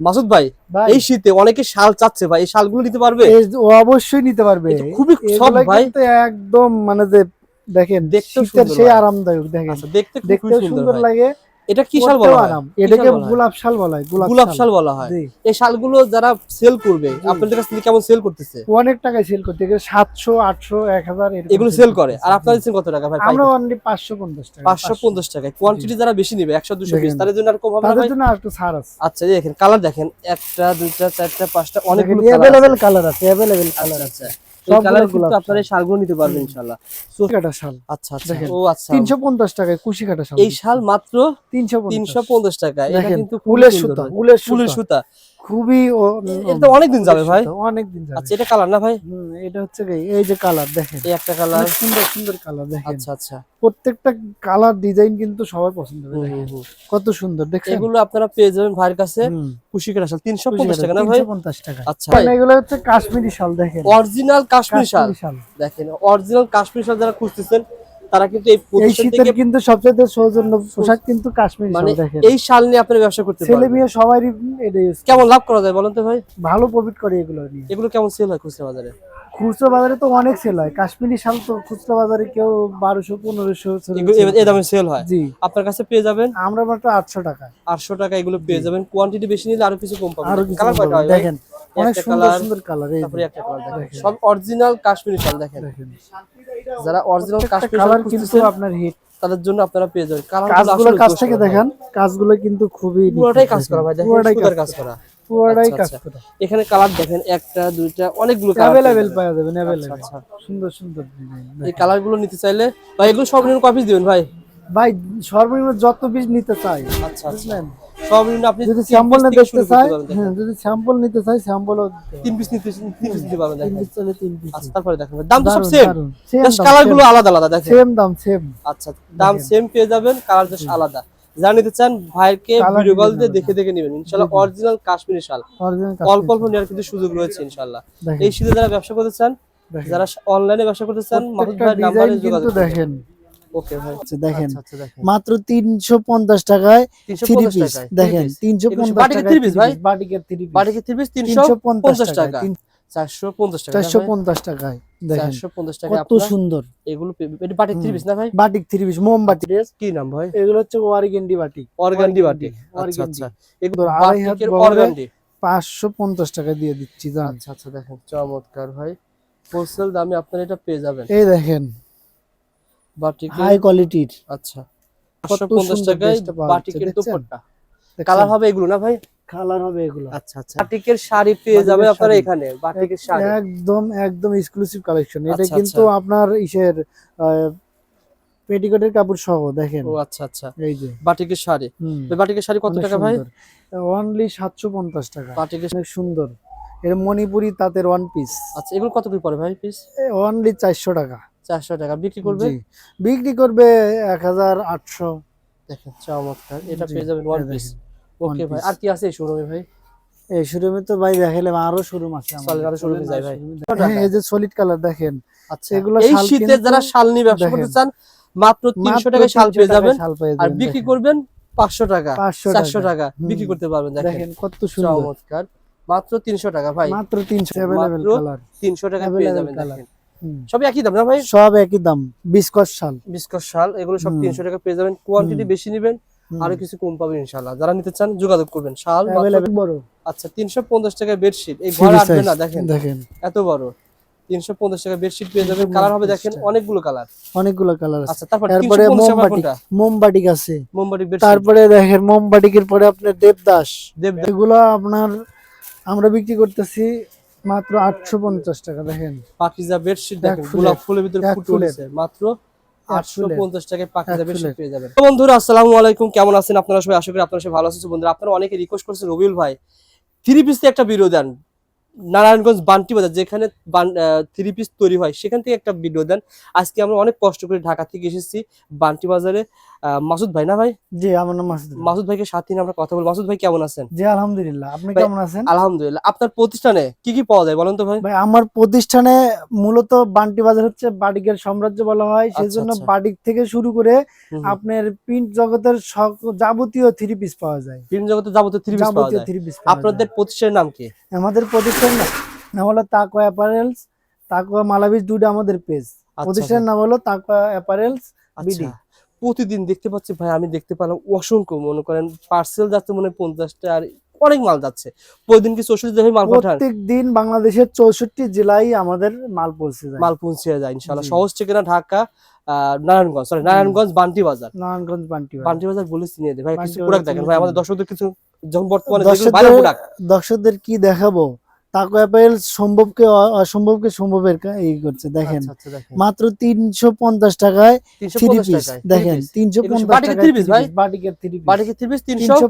মাসুদ ভাই এই শীতে অনেকে শাল চাচ্ছে ভাই এই শালগুলো নিতে পারবে? অবশ্যই নিতে পারবে। খুবই সব ভাই। একদম মানে যে দেখেন দেখতে সেই আরামদায়ক দেখেন। আচ্ছা দেখতে সুন্দর লাগে। এটা কি শাল বলা হয়? এটাকে? গোলাপ শাল বলা হয় গোলাপ শাল। বলা হয়। এই শালগুলো যারা সেল করবে আপনাদের কাছ থেকে কেমন সেল করতেছে? অনেক টাকায় সেল করতে গেলে সাতশো আটশো এক হাজার এগুলো সেল করে। আর আপনারা দিচ্ছেন কত টাকা ভাই আমরা অনলি পাঁচশো পঞ্চাশ টাকা। পাঁচশো পঞ্চাশ টাকায়। কোয়ান্টিটি যারা বেশি নিবে একশো দুশো পিস দেখেন। তাদের জন্য আর কম হবে তাদের জন্য আর একটু ছাড় আছে। আচ্ছা দেখেন কালার দেখেন। একটা দুইটা চারটা পাঁচটা অনেকগুলো অ্যাভেলেবেল কালার আছে অ্যাভেলেবেল কালার আছে। আপনারা শাল। শালগুলো নিতে পারবেন ইনশাআল্লাহ। কাটা শাল। আচ্ছা আচ্ছা। ও আচ্ছা। তিনশো পঞ্চাশ টাকায় কুশি কাটা শাল। এই শাল মাত্র তিনশো তিনশো পঞ্চাশ টাকা। এটা কিন্তু ফুলের সুতা। ফুলের সুতা। খুবই এটা তো অনেকদিন যাবে ভাই। অনেক দিন যাবে। আচ্ছা এটা কালার না ভাই? এটা হচ্ছে এই যে কালার দেখেন। এই একটা কালার। সুন্দর সুন্দর কালার দেখেন। আচ্ছা আচ্ছা। প্রত্যেকটা কালার ডিজাইন কিন্তু সবাই পছন্দ করে দেখেন। কত সুন্দর দেখছেন? এগুলো আপনারা পেয়ে যাবেন ভাইয়ের কাছে খুশি করে তিনশো পঞ্চাশ টাকা না ভাই? 350 টাকা। আচ্ছা। এগুলো হচ্ছে কাশ্মীরি শাল দেখেন। অরিজিনাল কাশ্মীরি শাল। দেখেন অরিজিনাল কাশ্মীর শাল যারা খুঁজতেছেন তারা কিন্তু এই শীতের কিন্তু সবচেয়ে সৌজন্য পোশাক কিন্তু কাশ্মীরি মানে এই শাল নিয়ে আপনারা ব্যবসা করতে ছেলে মেয়ে সবারই এটা কেমন লাভ করা যায় বলেন তো ভাই? ভালো প্রফিট করে এগুলো নিয়ে। এগুলো কেমন সেল হয় খুচরা বাজারে? খুচরো বাজারে তো অনেক সেল হয়। কাশ্মীরি শাল তো খুচরা বাজারে কেউ বারোশো পনেরোশো এই দামে সেল হয়? জি। আপনার কাছে পেয়ে যাবেন? আমরা মাত্র আটশো টাকা। আটশো টাকা এগুলো পেয়ে যাবেন। কোয়ান্টিটি বেশি নিলে আরও কিছু কম পাবেন? দেখেন অনেক সুন্দর সুন্দর কালার এই তারপরে একটা কালার দেখেন। সব অরিজিনাল কাশ্মীরি শাল দেখেন। দেখেন। যারা অরিজিনাল কাশ্মীরি কালার কিন্তু আপনার হিট তাদের জন্য আপনারা পেয়ে যাবেন। কাজগুলো কাছ থেকে দেখেন কাজগুলো কিন্তু খুবই পুরোটাই কাজ করা ভাই দেখেন পুরোটাই কাজ কাজ করা। পুরোটাই আচ্ছা, কাজ আচ্ছা। করা। এখানে কালার দেখেন একটা দুইটা অনেকগুলো কালার পাওয়া অ্যাভেলেবেল আচ্ছা। সুন্দর সুন্দর ডিজাইন এই নিতে চাইলে ভাই এগুলো সর্বনিম্ন কপি দিবেন ভাই। ভাই সর্বনিম্ন যত পিস নিতে চাই আচ্ছা আচ্ছা। বুঝলেন? সর্বনিম্ন আপনি যদি স্যাম্পল নিতে থেকে চাই হ্যাঁ যদি স্যাম্পল নিতে চাই স্যাম্পলও তিন পিস নিতে তিন পিস দিতে পারবেন তিন পিস চলে তিন পিস আচ্ছা তারপরে দেখেন দাম তো সব সেম সেম জাস্ট কালারগুলো আলাদা আলাদা দেখেন। সেম দাম সেম আচ্ছা দাম সেম পেয়ে যাবেন কালার জাস্ট আলাদা। যা নিতে চান ভাইকে ভিডিও কল দিয়ে দেখে দেখে নেবেন। ইনশাআল্লাহ অরিজিনাল কাশ্মীরি শাল। অল্প অল্প নেওয়ার কিন্তু সুযোগ রয়েছে ইনশাআল্লাহ এই শীতে যারা ব্যবসা করতে চান যারা অনলাইনে ব্যবসা করতে চান মাহমুদ প্রত্যেকটা নাম্বারে যোগাযোগ দেখেন। ওকে ভাই। আচ্ছা, দেখেন। আচ্ছা আচ্ছা দেখেন। মাত্র তিনশো পঞ্চাশ টাকায় থ্রি পিস দেখেন ভাই? বাটিকের পিস পিস টাকা টাকা চারশো পঞ্চাশ টাকা চারশো পঞ্চাশ টাকায় দেখেন। টাকা কত সুন্দর। এগুলো এটা বাটিক থ্রি পিস না ভাই? বাটিক পিস মোমবাতি। কি নাম ভাই? এগুলো হচ্ছে অর্গান্ডি বাটিক। আচ্ছা আচ্ছা। এগুলো আড়াই হাত অর্গান্ডি। পাঁচশো পঞ্চাশ টাকা দিয়ে দিচ্ছি জান। আচ্ছা আচ্ছা দেখেন চমৎকার ভাই। হোলসেল দামে আপনারা এটা পেয়ে যাবেন। এই দেখেন হাই কোয়ালিটির আচ্ছা। কত সুন্দর টাকায় বাটিকের? কালার হবে এগুলো না ভাই? কালার হবে এগুলো। আচ্ছা আচ্ছা। বাটিকের শাড়ি পেয়ে যাবেন আপনারা এখানে বাটিকের শাড়ি। একদম একদম এক্সক্লুসিভ কালেকশন এটা আচ্ছা, কিন্তু আপনার ইসের পেটিকোটের কাপড় সহ দেখেন। ও আচ্ছা আচ্ছা। এই যে। বাটিকের শাড়ি। বাটিকের শাড়ি কত টাকা ভাই? অনলি সাতশো পঞ্চাশ টাকা। বাটিকের অনেক সুন্দর। এর মণিপুরি তাঁতের ওয়ান পিস আচ্ছা এগুলো কত করে পড়ে ভাই পিস অনলি চারশো টাকা। চারশো টাকা। বিক্রি করবে। বিক্রি করবে এক হাজার আটশো। দেখেন চমৎকার। এটা পেয়ে যাবেন ওয়ান পিস ওকে ভাই। আর কি আছে এই শোরুমে ভাই? এই শোরুমে তো ভাই আরও শোরুম আছে আমাদের। আরও চলেন, যাই ভাই। হ্যাঁ, এই যে সলিড কালার দেখেন। আচ্ছা। এগুলো এই শাল শীতে কিন্তু যারা শাল নিয়ে ব্যবসা করতে চান মাত্র তিনশো মাত্র টাকায় শাল পেয়ে যাবেন। আর বিক্রি করবেন পাঁচশো টাকা 500 চারশো টাকা। টাকা বিক্রি করতে পারবেন দেখেন। কত সুন্দর। চমৎকার। মাত্র তিনশো টাকা ভাই। মাত্র তিনশো কালার তিনশো টাকা পেয়ে যাবেন। দেখেন। সবই একই দাম না ভাই? সব একই দাম বিস্কট শাল। বিস্কট শাল এগুলো সব। তিনশো টাকা পেয়ে যাবেন। কোয়ান্টিটি বেশি নেবেন। আরও কিছু কম পাবেন ইনশাল্লাহ যারা নিতে চান যোগাযোগ করবেন। শাল বড়। আচ্ছা তিনশো পঞ্চাশ টাকা বেডশিট এই ঘরে আসবে না দেখেন। দেখেন। এত বড়। তিনশো পঞ্চাশ টাকা বেডশিট পেয়ে যাবেন। কালার হবে দেখেন অনেকগুলো কালার অনেকগুলো কালার আছে। আচ্ছা তারপর তারপরে 350 টাকা মোমবাটিক আছে। বেডশিট তারপরে দেখেন মোমবাটিকের পরে আপনার দেবদাস। দেব এগুলো আপনার আমরা বিক্রি করতেছি মাত্র আটশো পঞ্চাশ টাকা দেখেন। পাকিজা বেডশিট দেখেন ফুলের, গোলাপ ফুলের ভিতরে ফুটে উঠেছে মাত্র আটশো ফুলের। পঞ্চাশ টাকায় পাকিজা বেডশিট। পেয়ে যাবেন। বন্ধুরা আসসালামু আলাইকুম কেমন আছেন আপনারা সবাই? আশা করি আপনারা সবাই ভালো আছেন। বন্ধুরা আপনারা অনেকে রিকোয়েস্ট করছেন রবিউল ভাই। থ্রি পিস একটা ভিডিও দেন। নারায়ণগঞ্জ বান্টি বাজার যেখানে থ্রি পিস তৈরি হয় সেখান থেকে একটা ভিডিও দেন। আজকে আমরা অনেক কষ্ট করে ঢাকা থেকে এসেছি বান্টি বাজারে। মাসুদ ভাই না ভাই? জি আমার নাম মাসুদ মাসুদ ভাইকে সাথে নিয়ে আমরা কথা বলব। মাসুদ ভাই কেমন আছেন? জি আলহামদুলিল্লাহ। আপনি কেমন আছেন? আলহামদুলিল্লাহ। আপনার প্রতিষ্ঠানে কি কি পাওয়া যায় বলেন তো ভাই? ভাই আমার প্রতিষ্ঠানে মূলত বান্টি বাজার হচ্ছে বাটিকের সাম্রাজ্য বলা হয়। সেই আচ্ছা, জন্য আচ্ছা। বাটিক থেকে শুরু করে। আপনার প্রিন্ট জগতের যাবতীয় থ্রি পিস পাওয়া যায়। প্রিন্ট জগতে যাবতীয় থ্রি পিস পাওয়া যায়। আপনাদের প্রতিষ্ঠানের নাম কি? আমাদের প্রতিষ্ঠান নাম। হলো তাকোয়া অ্যাপারেলস। তাকোয়া আমাদের পেজ আচ্ছা, প্রতিষ্ঠানের নাম হলো তাকোয়া অ্যাপারেলস আচ্ছা। বিডি। প্রতিদিন দেখতে পাচ্ছি ভাই আমি দেখতে পেলাম অসংখ্য মনে করেন পার্সেল যাচ্ছে মনে হয় পঞ্চাশটা আর অনেক মাল যাচ্ছে। প্রতিদিন কি চৌষট্টি ভাই মাল প্রত্যেক দিন বাংলাদেশের চৌষট্টি জেলায় আমাদের মাল পৌঁছে যায়। মাল পৌঁছে যায় ইনশাল্লাহ জি। সহজ ঠিকানা ঢাকা নারায়ণগঞ্জ সরি নারায়ণগঞ্জ বান্টি বাজার। নারায়ণগঞ্জ বান্টি বাজার। বান্টি বাজার বলে চিনিয়ে দেয় ভাই কিছু প্রোডাক্ট দেখেন। ভাই আমাদের দর্শকদের কিছু যখন বর্তমানে দর্শকদের কি দেখাবো? তাকো অ্যাপেল সম্ভবকে অসম্ভবকে সম্ভবের এই করছে দেখেন। আচ্ছা আচ্ছা দেখেন। মাত্র তিনশো পঞ্চাশ টাকায় থ্রি পিস দেখেন তিনশো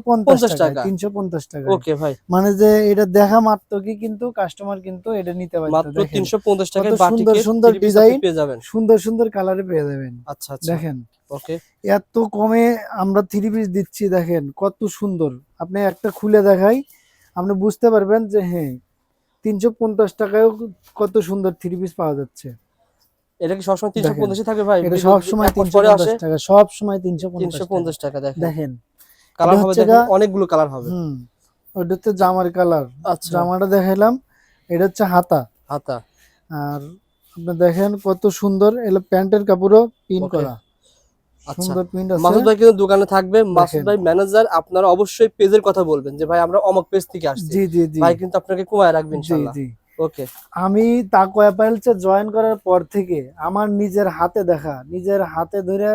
পঞ্চাশ টাকা। তিনশো পঞ্চাশ টাকা ওকে ভাই। মানে যে এটা দেখা মাত্র কি কিন্তু কাস্টমার কিন্তু এটা নিতে মাত্র তিনশো পঞ্চাশ টাকা সুন্দর সুন্দর design। পেয়ে যাবেন। সুন্দর সুন্দর কালারে পেয়ে যাবেন আচ্ছা আচ্ছা। দেখেন। ওকে। এত কমে আমরা থ্রি পিস দিচ্ছি দেখেন কত সুন্দর। আপনি একটা খুলে দেখাই আপনি বুঝতে পারবেন যে হ্যাঁ তিনশো পঞ্চাশ টাকায়ও কত সুন্দর থ্রি পিস পাওয়া যাচ্ছে। এটা কি সবসময় তিনশো। পঞ্চাশে থাকে ভাই? এটা বিরতি সব সময় এক মাস তিনশো পঞ্চাশ টাকা সব সময় তিনশো তিনশো পঞ্চাশ টাকা দেখেন। কালার হবে অনেকগুলো কালার হবে। হুম ওটা হচ্ছে জামার কালার আচ্ছা। জামাটা দেখাইলাম এটা হচ্ছে হাতা। হাতা। আর আপনি দেখেন কত সুন্দর এলো প্যান্টের কাপড়ও পিন করা। সুন্দর প্রিন্ট মাসুদ ভাই কিন্তু দোকানে থাকবে। মাসুদ ভাই ম্যানেজার আপনারা অবশ্যই পেজের কথা বলবেন যে ভাই আমরা অমক পেজ থেকে আসছি। জি জি জি। ভাই কিন্তু আপনাকে কমায় রাখবেন জি জি। ওকে। আমি তাকো অ্যাপারেলসে জয়েন করার পর থেকে আমার নিজের হাতে দেখা নিজের হাতে ধরে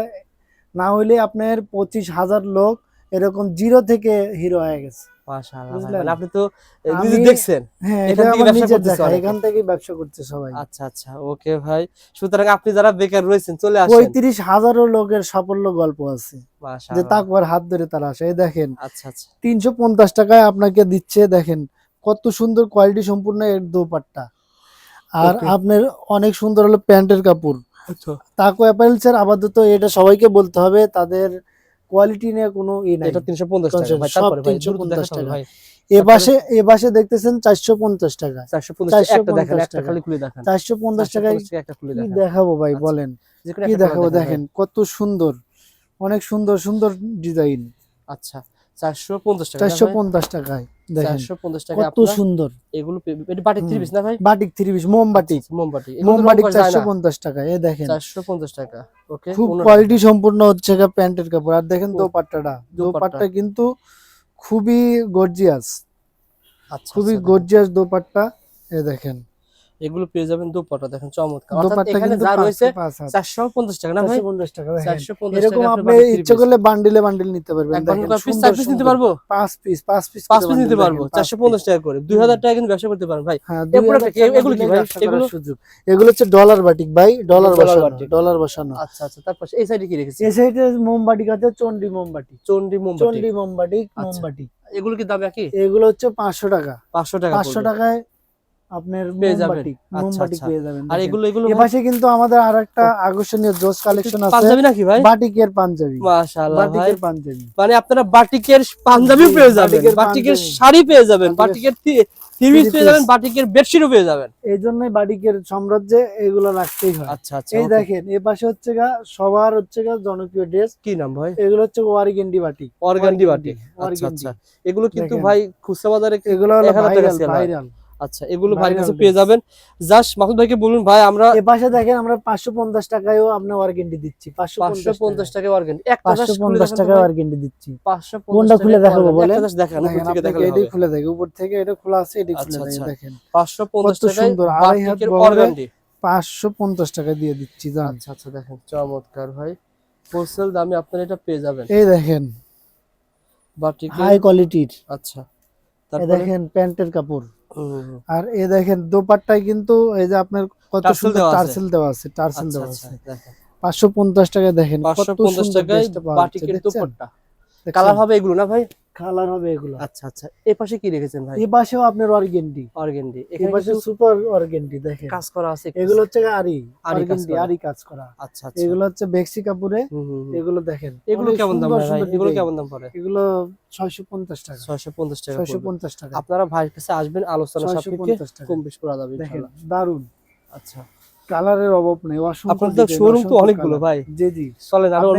না হইলে আপনার পঁচিশ হাজার লোক এরকম জিরো থেকে হিরো হয়ে গেছে। মাশাআল্লাহ? মানে আপনি তো নিজে দেখছেন হ্যাঁ এটা থেকে ব্যবসা নিজের করতেছে দেখা অনেকে। এখান থেকেই ব্যবসা করছে সবাই। আচ্ছা আচ্ছা ওকে ভাই। সুতরাং আপনি যারা বেকার রয়েছেন চলে আসেন। লোকের সাফল্য গল্প আছে। যে তাকওয়ার হাত ধরে তারা আসে। দেখেন আচ্ছা আচ্ছা। তিনশো পঞ্চাশ টাকায় আপনাকে দিচ্ছে দেখেন কত সুন্দর কোয়ালিটি সম্পূর্ণ এর দোপাট্টা। আর আপনার অনেক সুন্দর হলো প্যান্টের কাপড়। আচ্ছা। তাকো অ্যাপারেলসের আপাতত এটা সবাইকে বলতে হবে। তাদের কোয়ালিটি নিয়ে কোনো ই নাই। এটা 350 টাকা ভাই তারপরে ভাই 350 দ্রুত দেখাতে টাকা। ভাই। এ পাশে এ পাশে দেখতেছেন চারশো পঞ্চাশ টাকা। 450 একটা দেখেন একটা খালি খুলে দেখান। চারশো পঞ্চাশ টাকায় 450 টাকা একটা খুলে কি দেখাবো ভাই আচ্ছা। বলেন। কি দেখাবো দেখেন। কত সুন্দর। অনেক সুন্দর সুন্দর ডিজাইন আচ্ছা 450 টাকা চারশো পঞ্চাশ টাকায় দেখেন। 450 টাকা কত সুন্দর। এগুলো এটা বাটিক হুম। 3 পিস না ভাই? বাটিক থ্রি পিস মোমবাটিক আচ্ছা, মোমবাটি মোমবাটিক চারশো পঞ্চাশ টাকা এ দেখেন। 450 টাকা। খুব কোয়ালিটি সম্পূর্ণ হচ্ছে প্যান্টের কাপড়। আর দেখেন দোপাট্টাটা দোপাট্টা। কিন্তু খুবই গর্জিয়াস আচ্ছা খুবই আচ্ছা, গর্জিয়াস দোপাট্টা এ দেখেন। এগুলো পেয়ে যাবেন দুপাটা দেখেন চমৎকার। অর্থাৎ এখানে যা রয়েছে 450 টাকা না ভাই? 450 টাকা দেখেন। 450 এরকম আপনি ইচ্ছে করলে বান্ডিলে বান্ডিল নিতে পারবেন দেখেন পিস চার পিস নিতে পারব? পাঁচ পিস পাঁচ পিস পাঁচ পিস নিতে পারব 450 টাকা করে। 2000 টাকা কিন্তু ব্যবসা করতে পারেন ভাই। হ্যাঁ? এগুলো কি ভাই? এগুলো? সুযোগ। এগুলো হচ্ছে ডলার বাটিক ভাই। ডলার ডলার বসানো। ডলার বসানো। আচ্ছা আচ্ছা তারপর এই সাইডে কি রেখেছি এই সাইডে মোমবাটি আছে চন্ডি মোমবাটি। চন্ডি মোমবাতি চন্ডি মোমবাটি আচ্ছা। মোমবাটি। এগুলো কি দাম একই? এগুলো হচ্ছে পাঁচশো টাকা। 500 টাকা পাঁচশো পড়বে। টাকায় আপনার। মোমবাটি আচ্ছা, আচ্ছা। পেয়ে যাবেন আর এগুলো এগুলো পাশে কিন্তু আমাদের আর একটা আকর্ষণীয় জোস কালেকশন আছে। পাঞ্জাবি নাকি ভাই? বাটিকের পাঞ্জাবি। মাশাআল্লাহ বাটিকের পাঞ্জাবি। মানে আপনারা বাটিকের পাঞ্জাবি পেয়ে যাবেন। বাটিকের শাড়ি পেয়ে যাবেন। বাটিকের থ্রি পেয়ে যাবেন বাটিকের বেডশিটও পেয়ে যাবেন। এই জন্যই বাটিকের সাম্রাজ্যে এগুলো রাখতেই হয়। আচ্ছা আচ্ছা এই দেখেন এ পাশে হচ্ছে গা সবার হচ্ছে গা জনপ্রিয় ড্রেস। কি নাম ভাই? এগুলো হচ্ছে ওয়ারিগেন্ডি বাটি। অর্গান্ডি বাটি। আচ্ছা আচ্ছা। এগুলো কিন্তু ভাই খুচরা বাজারে এগুলো হলো 1000 টাকা ভাইরাল sell। ভাইরাল। আচ্ছা এগুলো Viral কাছে পেয়ে যাবেন। জাস্ট মাসুদ ভাইকে বলুন ভাই আমরা এ পাশে দেখেন আমরা পাঁচশো পঞ্চাশ টাকায়ও আপনার ওয়ারিগেন্ডি দিচ্ছি। পাঁচশো পাঁচশো পঞ্চাশ টাকা অর্গান্ডি একটা পাঁচশো পঞ্চাশ টাকা ওয়ারিগেন্ডি দিচ্ছি। পাঁচশো কোনটা খুলে দেখাবো বলেন? দেখেন উপর দেখেন থেকে দেখালে এটাই খুলে দেখে উপর থেকে এটা খোলা আছে এটাই খুলে আচ্ছা, আচ্ছা। দেখেন। পঞ্চাশ কত টাকায় সুন্দর, আড়াই হাত পাঁচশো পঞ্চাশ টাকা দিয়ে দিচ্ছি জান। আচ্ছা আচ্ছা দেখেন চমৎকার ভাই। হোলসেল দামে আপনারা এটা পেয়ে যাবেন। এই দেখেন। বাটিকের হাই কোয়ালিটির আচ্ছা। তারপরে দেখেন প্যান্টের কাপড়। আর এ দেখেন দোপাট্টায় কিন্তু এই যে আপনার কত সুন্দর দেওয়া আছে। টার্সেল দেওয়া আছে টার্সেল দেওয়া আছে। দেখেন। পাঁচশো পঞ্চাশ টাকা দেখেন পাঁচশো পঞ্চাশ টাকায় বাটিকের? কালার হবে এগুলো না ভাই? কালার হবে এগুলো। আচ্ছা আচ্ছা। এই পাশে কি রেখেছেন ভাই? এই পাশেও আপনার অর্গেন্ডি। অর্গেন্ডি। এই পাশে সুপার অর্গেন্ডি দেখেন। কাজ করা আছে এগুলো হচ্ছে আরি। আরি কাজ অর্গেন্ডি করা। আরি কাজ করা। আচ্ছা আচ্ছা। এগুলো হচ্ছে বেক্সি হুম। এগুলো দেখেন। এগুলো কেমন দাম ভাই? এগুলো কেমন দাম পড়ে? এগুলো ছয়শো পঞ্চাশ টাকা। ছয়শো পঞ্চাশ টাকা ছয়শো পড়বে। পঞ্চাশ টাকা। আপনারা ভাইয়ের কাছে আসবেন আলোচনা সাপেক্ষে কম বেশ করা যাবে দেখেন ইনশাআল্লাহ। দারুণ আচ্ছা। কালারের অভাব নেই শোরুম তো অনেকগুলো ভাই। জি জি। চলেন আরও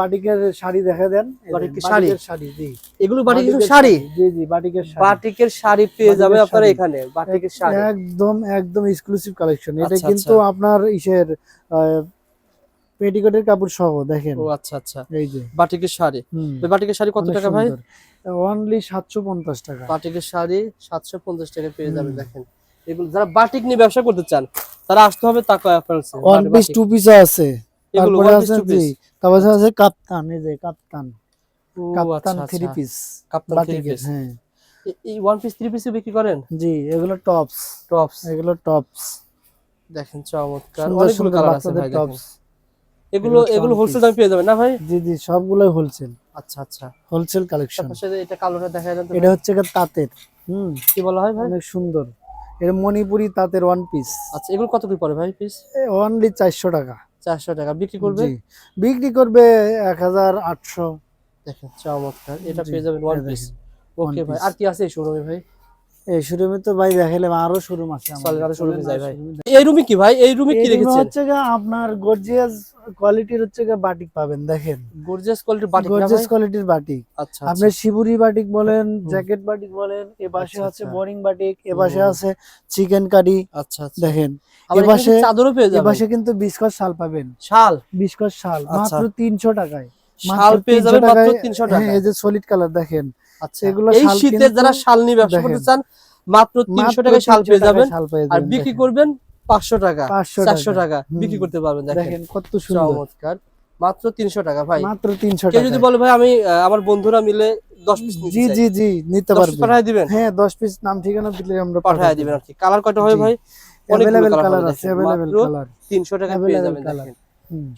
বাটিকের শাড়ি দেখা দেন বাটিকের শাড়ি? শাড়ি জি। এগুলো বাটিকের শাড়ি? জি জি বাটিকের শাড়ি। বাটিকের শাড়ি পেয়ে যাবে আপনারা এখানে বাটিকের শাড়ি। একদম একদম এক্সক্লুসিভ কালেকশন এটা আচ্ছা, কিন্তু আপনার ইসের পেটিকোটের কাপড় সহ দেখেন। ও আচ্ছা আচ্ছা। এই যে। বাটিকের শাড়ি। তো বাটিকের শাড়ি কত টাকা ভাই? অনলি সাতশো পঞ্চাশ টাকা। বাটিকের শাড়ি সাতশো পঞ্চাশ টাকা পেয়ে যাবে দেখেন। এগুলো যারা বাটিক নিয়ে ব্যবসা করতে চান তারা আসতে হবে Taqwa apparels one piece two piece আছে। তারপরে আছে জি? তারপরে আছে কাপ্তান এই যে কাপ্তান। ও, কাপ্তান আচ্ছা, থ্রি আচ্ছা। পিস কাপ্তান থ্রি পিস হ্যাঁ। এই ওয়ান পিস থ্রি পিসে বিক্রি করেন? জি এগুলো টপস টপস এগুলো টপস দেখেন চমৎকার। অনেকগুলো কালার আছে ভাই টপস এগুলো এগুলো হোলসেল। দামে পেয়ে যাবেন না ভাই? জি জি সবগুলোই হোলসেল আচ্ছা আচ্ছা। হোলসেল কালেকশন এটা কালোটা দেখা তো এটা হচ্ছে তাঁতের হুম। কি বলা হয় ভাই? অনেক সুন্দর। এটা মণিপুরি তাঁতের ওয়ান পিস আচ্ছা এগুলো কত করে পড়ে ভাই পিস অনলি চারশো টাকা। চারশো টাকা। বিক্রি করবে? বিক্রি করবে এক হাজার আটশো। দেখেন চমৎকার। এটা পেয়ে যাবেন ওয়ান পিস ওকে ভাই। আর কি আছে এই শোরুমে ভাই? এই শোরুমে তো ভাই দেখাইলাম আরও শোরুম আছে আমাদের। আরও showroom যাই ভাই। এই রুমে কি ভাই? এই রুমে কি এই room এ রেখেছেন হচ্ছে গিয়ে আপনার গর্জিয়াস কোয়ালিটির হচ্ছে বাটিক পাবেন দেখেন। গর্জিয়াস কোয়ালিটির বাটিক গর্জিয়াস কোয়ালিটির বাটিক আচ্ছা আপনি আচ্ছা শিবুরি বাটিক বলেন জ্যাকেট বাটিক বলেন এ পাশে আচ্ছা, আছে আচ্ছা। বোরিং বাটিক এ পাশে আছে চিকেন কারি আচ্ছা আচ্ছা। দেখেন। এপাশে- কিন্তু চাদরও পেয়ে এ পাশে কিন্তু বিস্কট শাল পাবেন। শাল? বিস্কট শাল আচ্ছা। মাত্র তিনশো টাকায়। শাল পেয়ে যাবেন মাত্র 300 হ্যাঁ, টাকায়। এই যে সলিড কালার দেখেন। আচ্ছা এগুলো এই শীতে যারা শাল নিয়ে ব্যবসা করতে চান মাত্র তিনশো মাত্র টাকায় শাল পেয়ে যাবেন। আর বিক্রি করবেন পাঁচশো টাকা 500 চারশো টাকা। টাকা বিক্রি করতে পারবেন দেখেন। কত সুন্দর। চমৎকার। মাত্র তিনশো টাকা ভাই। মাত্র তিনশো কেউ টাকা যদি বলে ভাই আমি আমার বন্ধুরা মিলে দশ পিস জি জি জি নিতে পারবেন। পাঠায় দিবেন? হ্যাঁ দশ পিস নাম ঠিকানা দিলে আমরা পাঠায় দিবেন আর কি। কালার কয়টা হবে জি। ভাই? colour কালার আছে কালার টাকা পেয়ে যাবেন দেখেন।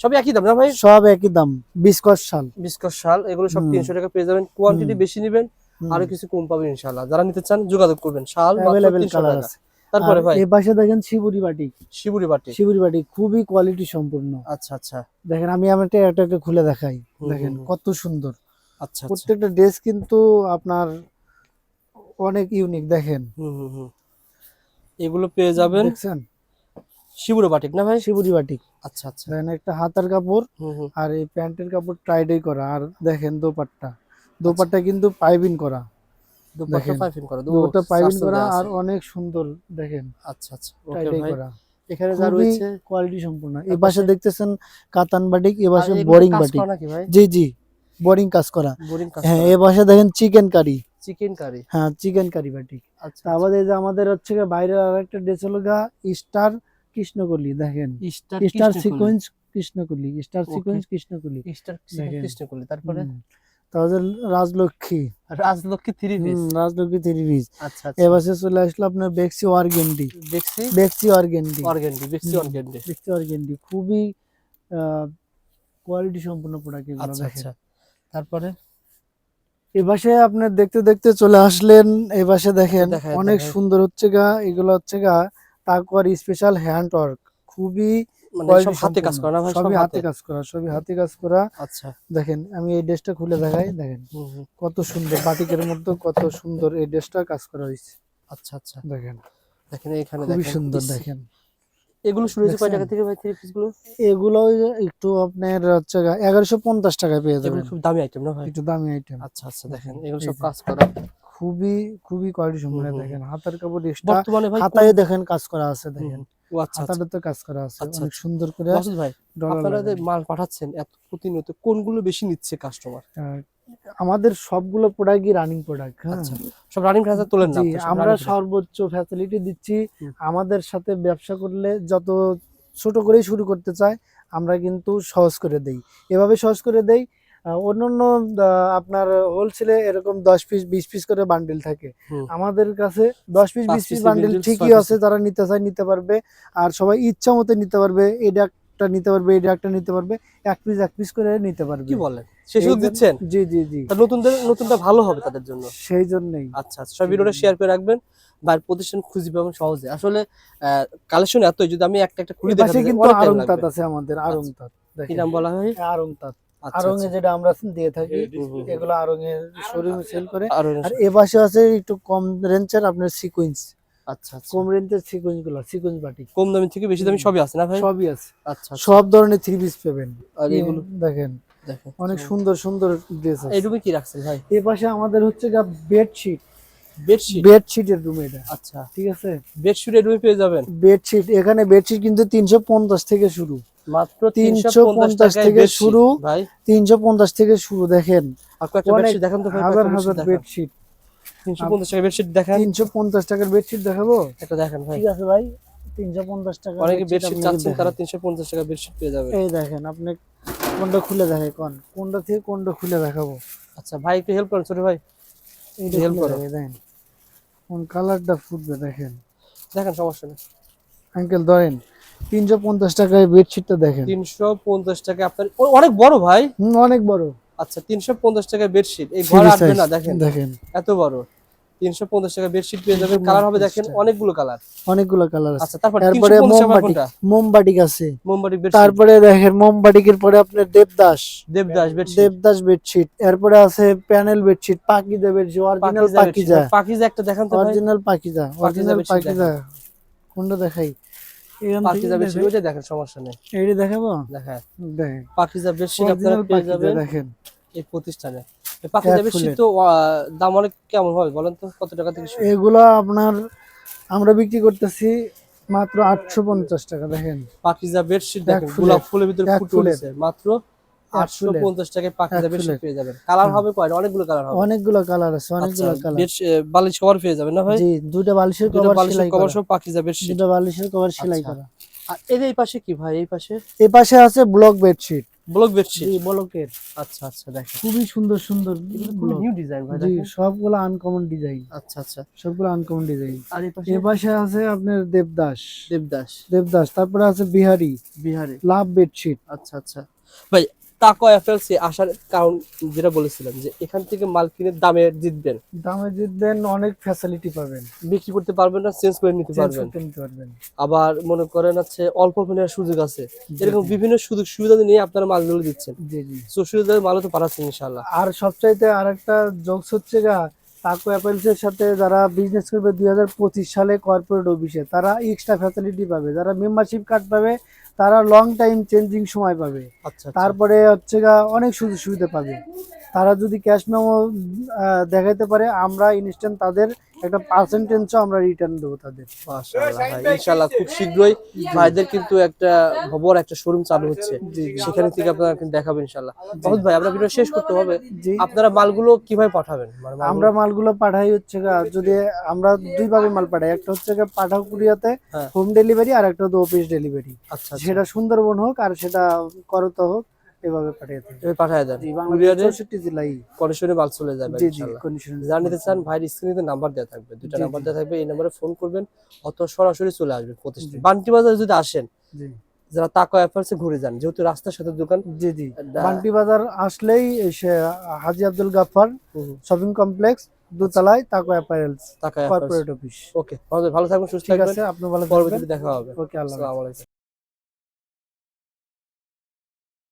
সবই একই দাম না ভাই? সব একই দাম বিস্কট শাল। বিস্কট শাল এগুলো সব তিনশো টাকা পেয়ে যাবেন। কোয়ান্টিটি বেশি নেবেন আরও কিছু কম পাবেন ইনশাল্লাহ যারা নিতে চান যোগাযোগ করবেন। শাল অ্যাভেলেবেল কালার আছে। তারপরে ভাই? এই পাশে দেখেন shibori batik shibori batik. Shibori batik খুবই কোয়ালিটি সম্পূর্ণ। আচ্ছা আচ্ছা। দেখেন আমি আমার একটা খুলে দেখাই। দেখেন। কত সুন্দর। আচ্ছা আচ্ছা। প্রত্যেকটা ড্রেস কিন্তু আপনার অনেক ইউনিক দেখেন। হুম হুম। এগুলো পেয়ে যাবেন দেখছেন? শিবুরি বাটিক না ভাই? Shibori batik. আচ্ছা আচ্ছা। দেখেন একটা হাতার কাপড় আর এই প্যান্টের কাপড় টাইডাই করা। আর দেখেন দোপাট্টা। দোপাট্টা কিন্তু পাইপিং করা। দুপাট্টা পাইপিং করা দোপাট্টা পাইপিং করা আর অনেক সুন্দর দেখেন। আচ্ছা আচ্ছা। টাইডাই করা। এখানে যা রয়েছে। কোয়ালিটি সম্পূর্ণ। এই পাশে পাশে- দেখতেছেন কাতান বাটিক পাশে বোরিং বাটিক। জি জি। বোরিং কাজ করা। হ্যাঁ পাশে দেখেন চিকেন কারি চিকেন কারি হ্যাঁ চিকেন কারি বাটিক। আচ্ছা এই যে আমাদের হচ্ছে বাইরের আরেকটা ড্রেস হলো স্টার কৃষ্ণকলি দেখেন। Star sequence Krishnakali star sequence Krishnakali. Star Krishnakali তারপরে? হুম। তারপরে Rajlakshmi. Rajlakshmi three piece Rajlakshmi three piece আচ্ছা আচ্ছা। এবারে চলে আসলো আপনার বেক্সি অর্গেন্ডি। দেখছি বেক্সি অর্গেন্ডি। অর্গেন্ডি দেখছি অর্গেন্ডি। Bexi organdy. খুবই কোয়ালিটি সম্পন্ন প্রোডাক্ট এগুলো আচ্ছা আচ্ছা। তারপরে? এবারে আপনার দেখতে দেখতে চলে আসলেন এবারে দেখেন অনেক সুন্দর হচ্ছে গা এগুলো হচ্ছে গা তারপর স্পেশাল হ্যান্ড ওয়ার্ক খুবই মানে হাতে কাজ করা সবই হাতে কাজ করা সবই হাতে কাজ করা। আচ্ছা। দেখেন আমি এই ড্রেসটা খুলে দেখাই দেখেন। কত সুন্দর বাটিকের মধ্যে কত সুন্দর এই ড্রেসটা কাজ করা হয়েছে। আচ্ছা আচ্ছা। দেখেন। দেখেন এখানে খুবই সুন্দর দেখেন। এগুলো শুরু হয়েছে কয় টাকা থেকে ভাই থ্রি পিসগুলো? এগুলো একটু আপনার হচ্ছে এগারোশো পঞ্চাশ টাকায় পেয়ে যাবেন। খুব দামি আইটেম না ভাই? একটু দামি আইটেম আচ্ছা আচ্ছা দেখেন, এগুলো সব কাজ করা। খুবই খুবই কোয়ালিটি হুম, দেখেন। হাতের কাপড় এক্সট্রা হাতায় দেখেন কাজ করা আছে দেখেন। আচ্ছা আচ্ছা। কাজ করা আছে আচ্ছা, অনেক। সুন্দর করে মাসুদ ভাই ডলার আপনারা যে মাল পাঠাচ্ছেন এত প্রতিনিয়ত কোনগুলো বেশি নিচ্ছে কাস্টমার আমাদের সবগুলো প্রোডাক্টই রানিং প্রোডাক্ট সব রানিং তোলেন না আমরা সর্বোচ্চ ফ্যাসিলিটি দিচ্ছি। আমাদের সাথে ব্যবসা করলে যত ছোট করেই শুরু করতে চায় আমরা কিন্তু সহজ করে দেই। এভাবে সহজ করে দেই অন্যান্য আহ, আপনার হোলসেলে এরকম দশ পিস বিশ পিস করে বান্ডিল থাকে। আমাদের কাছে দশ পিস বিশ পিস বান্ডিল ঠিকই আছে যারা নিতে চায় নিতে পারবে। আর সবাই ইচ্ছা মতো নিতে পারবে এটা একটা নিতে পারবে এটা একটা নিতে পারবে এক পিস এক পিস করে নিতে পারবে। কি বলেন? সে সুযোগ দিচ্ছেন? জি জি জি। নতুনদের নতুনটা ভালো হবে তাদের জন্য? সেই জন্যই। আচ্ছা আচ্ছা। সব ভিডিওটা শেয়ার করে রাখবেন প্রতিষ্ঠান খুঁজে পাবেন সহজে। আসলে কালেকশন এতই যদি আমি একটা একটা খুলে কিন্তু অনেক আরং তাঁত আছে আমাদের আরং তাঁত। কি নাম বলা হয়? আরং তাঁত। আচ্ছা, আরং এ আচ্ছা। যেটা আমরা দিয়ে থাকি। এগুলো আরং এর শোরুমে সেল করে। আর এ পাশে আছে একটু কম রেঞ্জের আপনার সিকোয়েন্স আচ্ছা আচ্ছা। কম রেঞ্জের সিকোয়েন্সগুলো সিকোয়েন্স বাটি কম দামি থেকে বেশি দামি সবই আছে না ভাই? সবই আছে। আচ্ছা। সব ধরনের থ্রি পিস পাবেন। আর এগুলো? দেখেন দেখেন। অনেক সুন্দর সুন্দর ড্রেস আছে। এই কি রাখছেন ভাই? এ পাশে আমাদের হচ্ছে গা বেডশিট বেডশিট বেডশিটের রুম এটা। আচ্ছা। ঠিক আছে? রুমে পেয়ে যাবেন? বেডশিট এখানে বেডশিট কিন্তু তিনশো পঞ্চাশ থেকে শুরু। মাত্র 350 350 থেকে শুরু। ভাই। তিনশো পঞ্চাশ থেকে শুরু দেখেন। দেখান তো হাজার হাজার বেডশিট 350 টাকা বেডশিট দেখান। টাকার বেডশিট দেখাবো? দেখেন ভাই। ঠিক আছে ভাই। তিনশো পঞ্চাশ টাকা অনেকে বেডশিট চাচ্ছেন তারা 350 টাকা বেডশিট পেয়ে যাবে। এই দেখেন আপনি কোনটা খুলে দেখে কোন? কোনটা থেকে কোনটা খুলে দেখাবো? আচ্ছা ভাই একটু হেল্প করেন ছোট ভাই। করো। দেখেন। কোন কালারটা ফুটবে দেখেন। দেখেন সমস্যা নেই। আঙ্কেল ধরেন। তিনশো পঞ্চাশ টাকায় বেডশিটটা দেখেন। 350 টাকা আপনার অনেক বড় ভাই? অনেক বড়। আচ্ছা 350 টাকা বেডশিট এই ঘর আসবে না দেখেন। দেখেন। এত বড়। 350 টাকা বেডশিট পেয়ে যাবেন। কালার হবে দেখেন অনেকগুলো কালার। অনেকগুলো কালার আছে। আচ্ছা তারপরে 350 টাকা মোমবাটিক কোনটা? আছে। মোমবাটি তারপরে দেখেন মোমবাটিকের পরে আপনার দেবদাস। দেবদাস বেডশিট দেবদাস বেডশিট এরপরে আছে panel bedsheet Pakeezah bedsheet original Pakeezah Pakeezah. একটা দেখান তো অরিজিনাল পাকিজা অরিজিনাল পাকিজা। কোনটা দেখাই? পাকিজা বেডশিট ওইটা দেখেন। সমস্যা নেই। এইটা দেখাবো? দেখেন। দেখেন পাকিজা বেডশিট আপনারা পেয়ে যাবেন দেখেন। এই প্রতিষ্ঠানে। পাকিজা বেডশিট তো দাম অনেক কেমন হবে বলেন তো? কত টাকা থেকে এগুলো আপনার আমরা বিক্রি করতেছি মাত্র আটশো পঞ্চাশ টাকা দেখেন। পাকিজা বেডশিট দেখেন ফুলের। গোলাপ ফুলের ভিতরে ফুটে মাত্র আটশো ফুলের। পঞ্চাশ টাকায় পাকিজা এক পেয়ে যাবেন। কালার হবে কয়টা? অনেকগুলো কালার হবে। অনেকগুলো কালার আছে আচ্ছা অনেকগুলো কালার বালিশ কভার পেয়ে যাবেন না ভাই? জি দুটো বালিশের কভার সেলাই পাকিজা দুটো বালিশের কভার সেলাই আচ্ছা। করা। আর এর এই পাশে কি ভাই? এই পাশে? এই পাশে আছে ব্লক বেডশিট ব্লক বেডশিট জি ব্লকের আচ্ছা আচ্ছা দেখেন। খুবই সুন্দর সুন্দর নিউ ডিজাইন ভাই দেখেন। সবগুলো আনকমন ডিজাইন আচ্ছা আচ্ছা। সবগুলো আনকমন ডিজাইন আর এই পাশে? আছে আপনার দেবদাস। দেবদাস। দেবদাস তারপরে আছে বিহারি। বিহারে। লাভ বেডশিট আচ্ছা আচ্ছা। ভাই তাকো এফএলসি আসার কারণ যেটা বলেছিলাম যে এখান থেকে মাল কিনে দামে জিতবেন। দামে জিতবেন অনেক ফ্যাসিলিটি পাবেন। বিক্রি করতে পারবেন না চেঞ্জ করে নিতে পারবেন। আবার মনে করেন আছে অল্প ফোনের সুযোগ আছে। এরকম বিভিন্ন সুযোগ সুবিধা নিয়ে আপনারা মালগুলো দিচ্ছেন। জি জি। সো সুবিধা মালও তো পাঠাচ্ছেন ইনশাল্লাহ আর সবচাইতে আরেকটা জোকস হচ্ছে গা টাকো অ্যাপেলসের সাথে যারা বিজনেস করবে দুই হাজার পঁচিশ সালে কর্পোরেট অফিসে তারা এক্সট্রা ফ্যাসিলিটি পাবে। যারা মেম্বারশিপ কার্ড পাবে তারা লং টাইম চেঞ্জিং সময় পাবে। আচ্ছা আচ্ছা। তারপরে হচ্ছে গা অনেক সুযোগ সুবিধা পাবে। তারা যদি ক্যাশ মেমো দেখাইতে পারে আমরা ইনস্ট্যান্ট তাদের একটা পার্সেন্টেজও আমরা রিটার্ন দেবো তাদের। ইনশাআল্লাহ খুব শীঘ্রই ভাইদের কিন্তু একটা বড় একটা শোরুম চালু হচ্ছে। সেখানে থেকে আপনারা কিন্তু দেখাবেন ইনশাআল্লাহ। বহুত ভাই আমরা ভিডিও শেষ করতে হবে। জি। আপনারা মালগুলো কীভাবে পাঠাবেন? মানে আমরা মালগুলো পাঠাই হচ্ছে গা যদি আমরা দুই ভাবে মাল পাঠাই একটা হচ্ছে পাঠাও কুরিয়াতে হ্যাঁ। হোম ডেলিভারি আর একটা হচ্ছে অফিস ডেলিভারি আচ্ছা আচ্ছা। সেটা সুন্দরবন হোক আর সেটা করত হোক এভাবে পাঠিয়ে এভাবে দেন। কুরিয়ারে বাংলাদেশের চৌষট্টি জেলায়। কন্ডিশনে মাল চলে যাবে জি জি ইনশাআল্লাহ। কন্ডিশন নিতে চান ভাইয়ের স্ক্রিনে নাম্বার দেওয়া থাকবে দুইটা নাম্বার দেওয়া থাকবে এই নাম্বারে ফোন করবেন অথবা সরাসরি চলে আসবে প্রতিষ্ঠান। বান্টি বাজারে যদি আসেন জি। যারা তাকো অ্যাফার্সে ঘুরে যান যেহেতু রাস্তার সাথে দোকান জি জি। বান্টি বাজার আসলেই হাজি আব্দুল গাফার শপিং কমপ্লেক্স দোতলায় তাকো অ্যাপারেলস তাকো কর্পোরেট অফিস ওকে ভালো থাকবেন সুস্থ ঠিক থাকবেন। আছে আপনি ভালো থাকবেন। দেখা হবে। ওকে আল্লাহ আসসালামু আলাইকুম।